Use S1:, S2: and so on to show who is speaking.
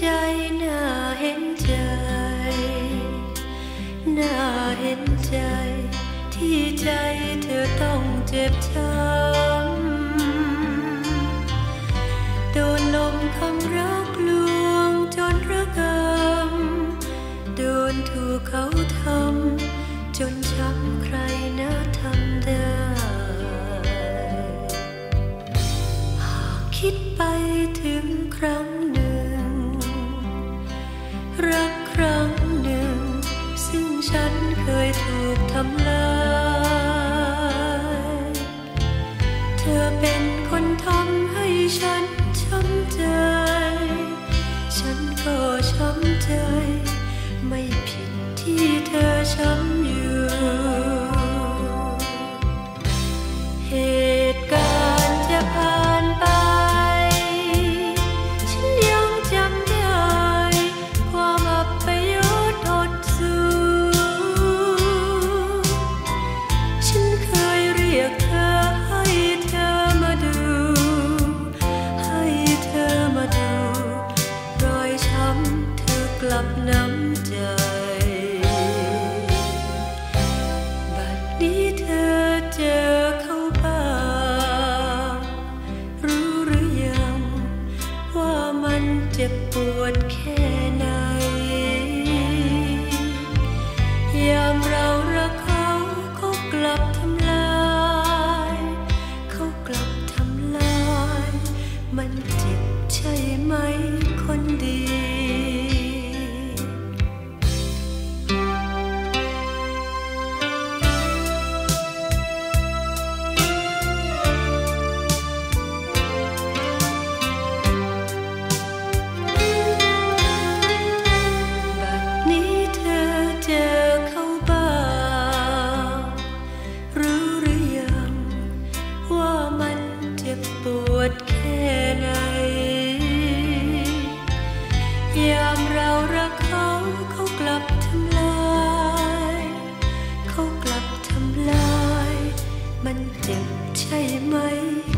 S1: ใจน่าเห็นใจ น่าเห็นใจ ที่ใจเธอต้องเจ็บช้ำโดนลมคำรักลวงจนระกำโดนถูกเขาทำจนช้ำใครนะทำได้ หากคิดไปถึงครั้ง ฉันเคยถูกทำลาย เธอเป็นคนทำให้ฉันช้ำใจ ฉันก็ช้ำใจ ไม่ผิดที่เธอช้ำ บัดนี้เธอเจอเขาบ้างรู้หรือยัง ว่ามันเจ็บปวดแค่ไหน ยามเรารักเขาเขากลับทำลาย เขากลับทำลาย มันเจ็บใช่ไหมคน mây